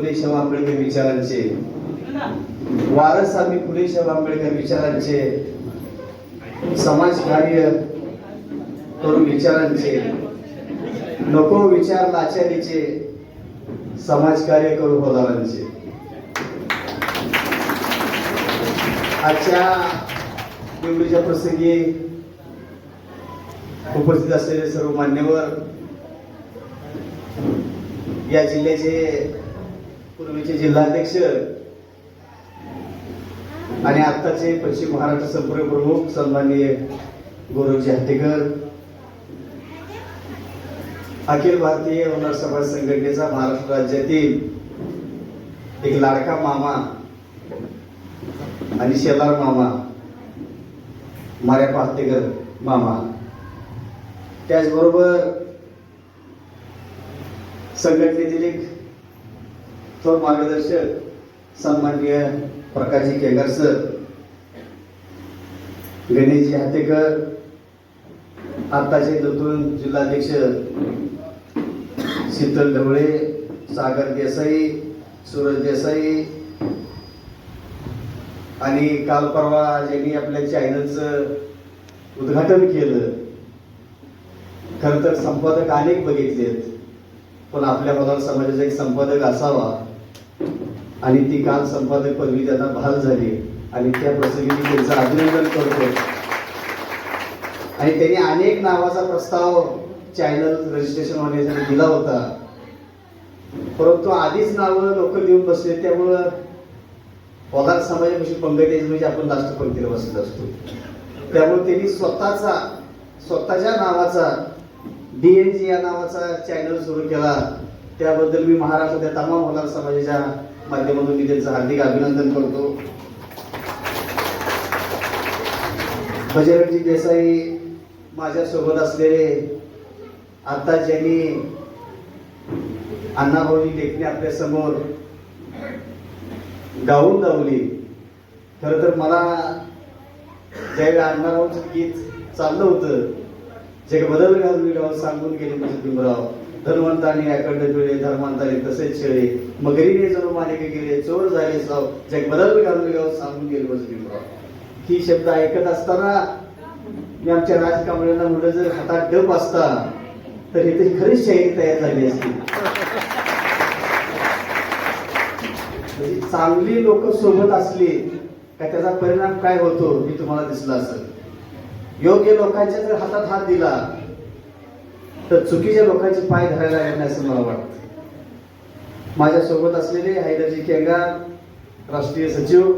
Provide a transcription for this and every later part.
फुले आंबेडकर विचारांचे. वारस आम्ही फुले आंबेडकर विचारांचे. समाज कार्य करून विचारांचे. नको विचार लाचारीचे. समाज कार्य करू होदारांचे. आजच्या निवडीच्या प्रसंगी उपस्थित असलेले सर्व मान्यवर या जिल्ह्याचे पूर्वीचे जिल्हाध्यक्ष आणि आत्ताचे पश्चिम महाराष्ट्र संपूर्ण प्रमुख सन्माननीय गौरवजी हत्तेकर. अखिल भारतीय होणार समाज संघटनेचा महाराष्ट्र राज्यातील एक लाडका मामा आणि शेलार मामा माऱ्या पाहतेकर मामा. त्याचबरोबर संघटनेतील एक थोर मार्गदर्शक सन्माननीय प्रकाशजी केंगर सर गणेशजी हातेकर आत्ताचे दोन जिल्हाध्यक्ष शीतल ढवळे सागर देसाई सूरज देसाई आणि काल परवा ज्यांनी आपल्या चॅनलचं उद्घाटन केलं खरं तर संपादक अनेक बघितलेत पण आपल्या पदार समाजाचा एक संपादक असावा आणि ती काल संपादक पदवी त्यांना बहाल झाली आणि त्या प्रसंगी मी त्यांचं अभिनंदन करतो आणि त्यांनी अनेक नावाचा प्रस्ताव चॅनल रजिस्ट्रेशन होण्यासाठी दिला होता. परंतु आधीच नावं लोक लिहून बसले त्यामुळं पदार समाजापाशी पंगत म्हणजे आपण लास्ट पंक्तीला बसत असतो. त्यामुळे त्यांनी स्वतःचा स्वतःच्या नावाचा डी एन जी या नावाचा चॅनल सुरू केला. त्याबद्दल मी महाराष्ट्राच्या तमाम होणार समाजाच्या माध्यमातून मी त्यांचं हार्दिक अभिनंदन करतो. बजरंगजी देसाई माझ्यासोबत असलेले आता ज्यांनी अण्णाभाऊजी लेखणे आपल्यासमोर गाऊन गावली खर तर मला ज्यावेळी अण्णाभाऊचं गीत चाललं होतं जे बदल घालून गाव सांगून गेले माझे भीमराव धन्वंताने अखंड जुळे धर्मांताने तसेच छळे मगरीने जणू मालिके गेले चोर झाले साव जग बदल घालून गाव सांगून गेलो ही शब्द ऐकत असताना मी आमच्या राजकांबळ्यांना म्हणलं जर हातात डप असता तर इथे खरीच शाहिरी तयार झाली असती म्हणजे चांगली लोक सोबत असली का त्याचा परिणाम काय होतो हे तुम्हाला दिसला असेल. योग्य लोकांच्या जर हातात हात दिला तर चुकीच्या लोकांचे पाय धरायला लागत नाही असं मला वाटतं. माझ्या सोबत असलेले हैदरजी केंगा राष्ट्रीय सचिव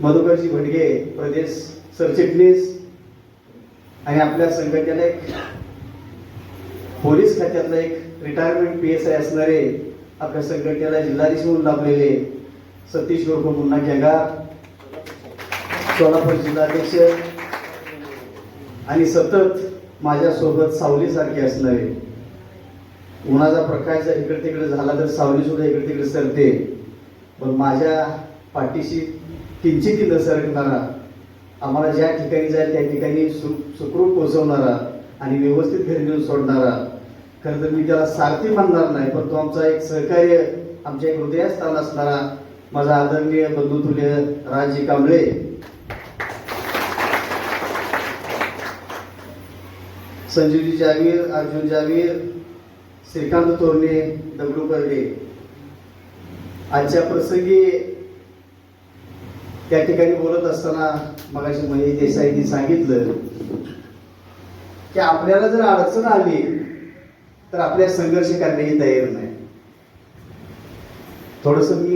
मधुकरजी भटगे प्रदेश सरचिटणीस आणि आपल्या संघटनेला एक पोलीस खात्यातला एक रिटायरमेंट पी एस आय असणारे आपल्या संघटनेला जिल्हाधीश म्हणून लाभलेले सतीश गोरखो मुन्ना केंगा सोलापूर जिल्हाध्यक्ष आणि सतत माझ्यासोबत सावलीसारखी असणारे उन्हाचा प्रकाश जर इकडे तिकडे झाला तर सावली सुद्धा इकडे तिकडे सरते. पण माझ्या पाठीशी किंचित सरकणारा आम्हाला ज्या ठिकाणी जाईल त्या ठिकाणी सु सुखरूप पोहोचवणारा आणि व्यवस्थित घरी नेऊन सोडणारा. खरं तर मी त्याला सारथी मानणार नाही पण तो आमचा एक सहकार्य आमच्या एक हृदयास्थान असणारा माझा आदरणीय बंधुतुल्य राजी कांबळे. संजीवजी जावीर अर्जुन जावीर श्रीकांत तोरणे दगडू कर्डे आजच्या प्रसंगी त्या ठिकाणी बोलत असताना मगाशी महेश देसाईंनी सांगितलं की आपल्याला जर अडचण आली तर आपल्या संघर्ष करण्याची तयारी नाही. थोडस मी